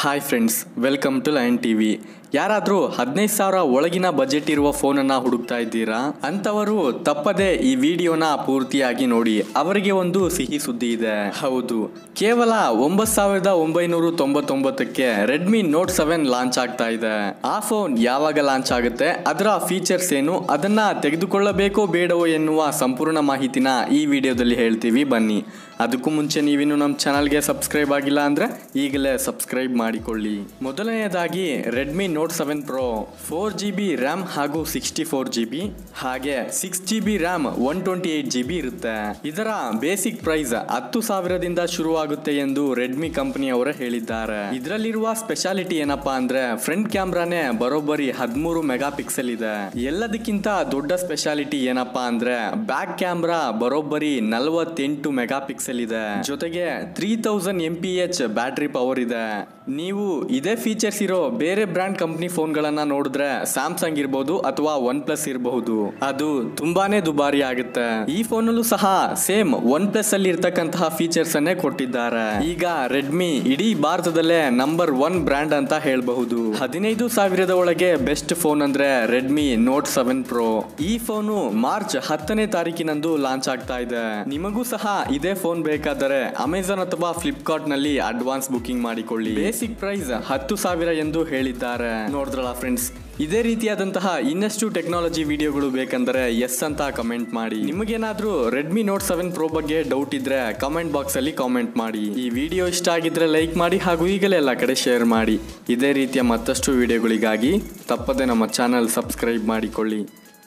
Hi friends, welcome to Lion TV. ಯಾರಾದರೂ ಹದಿನೈದು ಸಾವಿರ ಒಳಗಿನ ಬಜೆಟ್ ಇರುವ ಫೋನನ್ನು ಹುಡುಕ್ತಾ ಇದ್ದೀರಾ? ಅಂಥವರು ತಪ್ಪದೆ ಈ ವಿಡಿಯೋನ ಪೂರ್ತಿಯಾಗಿ ನೋಡಿ, ಅವರಿಗೆ ಒಂದು ಸಿಹಿ ಸುದ್ದಿ ಇದೆ. ಹೌದು. ಕೇವಲ ಒಂಬತ್ತು ಸಾವಿರದ ಒಂಬೈನೂರ ತೊಂಬತ್ತೊಂಬತ್ತಕ್ಕೆ ರೆಡ್ಮಿ ನೋಟ್ ಸೆವೆನ್ ಲಾಂಚ್ ಆಗ್ತಾ ಇದೆ. ಆ ಫೋನ್ ಯಾವಾಗ ಲಾಂಚ್ ಆಗುತ್ತೆ, ಅದರ ಫೀಚರ್ಸ್ ಏನು, ಅದನ್ನ ತೆಗೆದುಕೊಳ್ಳಬೇಕೋ ಬೇಡವೋ ಎನ್ನುವ ಸಂಪೂರ್ಣ ಮಾಹಿತಿನ ಈ ವಿಡಿಯೋದಲ್ಲಿ ಹೇಳ್ತೀವಿ. ಬನ್ನಿ. ಅದಕ್ಕೂ ಮುಂಚೆ ನೀವಿನ್ನು ನಮ್ಮ ಚಾನಲ್ಗೆ ಸಬ್ಸ್ಕ್ರೈಬ್ ಆಗಿಲ್ಲ ಅಂದರೆ ಈಗಲೇ ಸಬ್ಸ್ಕ್ರೈಬ್ ಮಾಡಿಕೊಳ್ಳಿ. ಮೊದಲನೆಯದಾಗಿ Redmi Note seven Pro four G B RAM ಹಾಗೂ ಸಿಕ್ಸ್ಟಿ ಫೋರ್ ಜಿ ಬಿ ಹಾಗೆ six G B RAM one twenty eight G B ಇರುತ್ತೆ. ಇದರ ಬೇಸಿಕ್ ಪ್ರೈಸ್ ಹತ್ತು ಸಾವಿರದಿಂದ ಶುರುವಾಗುತ್ತೆ ಎಂದು ರೆಡ್ಮಿ ಕಂಪನಿಯವರು ಹೇಳಿದ್ದಾರೆ. ಇದರಲ್ಲಿರುವ ಸ್ಪೆಷಾಲಿಟಿ ಏನಪ್ಪಾ ಅಂದ್ರೆ ಫ್ರಂಟ್ ಕ್ಯಾಮ್ರಾನೇ ಬರೋಬ್ಬರಿ ಹದಿಮೂರು ಮೆಗಾ ಪಿಕ್ಸೆಲ್ ಇದೆ. ಎಲ್ಲದಕ್ಕಿಂತ ದೊಡ್ಡ ಸ್ಪೆಷಾಲಿಟಿ ಏನಪ್ಪಾ ಅಂದ್ರೆ ಬ್ಯಾಕ್ ಕ್ಯಾಮ್ರಾ ಬರೋಬ್ಬರಿ ನಲವತ್ತೆಂಟು ಮೆಗಾ ಪಿಕ್ಸೆಲ್ ಇದೆ. ಜೊತೆಗೆ three thousand M P H battery power ಇದೆ. ನೀವು ಇದೇ ಫೀಚರ್ಸ್ ಇರೋ ಬೇರೆ ಬ್ರ್ಯಾಂಡ್ ಕಂಪ್ನಿ ಫೋನ್ಗಳನ್ನ ನೋಡಿದ್ರೆ ಸ್ಯಾಮ್ಸಂಗ್ ಇರಬಹುದು ಅಥವಾ ಒನ್ ಪ್ಲಸ್ ಇರಬಹುದು. ಅದು ತುಂಬಾನೇ ದುಬಾರಿ ಆಗುತ್ತೆ. ಈ ಫೋನಲ್ಲೂ ಸಹ ಸೇಮ್ ಒನ್ ಪ್ಲಸ್ ಅಲ್ಲಿ ಇರ್ತಕ್ಕಂತಹ ಫೀಚರ್ಸ್ ಅನ್ನೇ ಕೊಟ್ಟಿದ್ದಾರೆ. ಈಗ ರೆಡ್ಮಿ ಇಡೀ ಭಾರತದಲ್ಲೇ ನಂಬರ್ ಒನ್ ಬ್ರ್ಯಾಂಡ್ ಅಂತ ಹೇಳಬಹುದು. ಹದಿನೈದು ಸಾವಿರದ ಒಳಗೆ ಬೆಸ್ಟ್ ಫೋನ್ ಅಂದ್ರೆ ರೆಡ್ಮಿ ನೋಟ್ ಸೆವೆನ್ ಪ್ರೋ ಈ ಫೋನು ಮಾರ್ಚ್ ಹತ್ತನೇ ತಾರೀಕಿನಂದು ಲಾಂಚ್ ಆಗ್ತಾ ಇದೆ. ನಿಮಗೂ ಸಹ ಇದೇ ಫೋನ್ ಬೇಕಾದರೆ ಅಮೆಝಾನ್ ಅಥವಾ ಫ್ಲಿಪ್ಕಾರ್ಟ್ನಲ್ಲಿ ಅಡ್ವಾನ್ಸ್ ಬುಕಿಂಗ್ ಮಾಡಿಕೊಳ್ಳಿ. ಬೇಸಿಕ್ ಪ್ರೈಸ್ ಹತ್ತು ಸಾವಿರ ಎಂದು ಹೇಳಿದ್ದಾರೆ. ನೋಡಿದ್ರಲ್ಲ ಫ್ರೆಂಡ್ಸ್ ಇದೇ ರೀತಿಯಾದಂತಹ ಇನ್ನಷ್ಟು ಟೆಕ್ನಾಲಜಿ ವಿಡಿಯೋಗಳು ಬೇಕಂದ್ರೆ ಎಸ್ ಅಂತ ಕಮೆಂಟ್ ಮಾಡಿ. ನಿಮಗೇನಾದ್ರೂ ರೆಡ್ಮಿ ನೋಟ್ ಸೆವೆನ್ ಪ್ರೋ ಬಗ್ಗೆ ಡೌಟ್ ಇದ್ರೆ ಕಮೆಂಟ್ ಬಾಕ್ಸ್ ಅಲ್ಲಿ ಕಾಮೆಂಟ್ ಮಾಡಿ. ಈ ವಿಡಿಯೋ ಇಷ್ಟ ಆಗಿದ್ರೆ ಲೈಕ್ ಮಾಡಿ ಹಾಗೂ ಈಗಲೇ ಎಲ್ಲ ಕಡೆ ಶೇರ್ ಮಾಡಿ. ಇದೇ ರೀತಿಯ ಮತ್ತಷ್ಟು ವಿಡಿಯೋಗಳಿಗಾಗಿ ತಪ್ಪದೆ ನಮ್ಮ ಚಾನಲ್ ಸಬ್ಸ್ಕ್ರೈಬ್ ಮಾಡಿಕೊಳ್ಳಿ.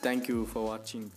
Thank you for watching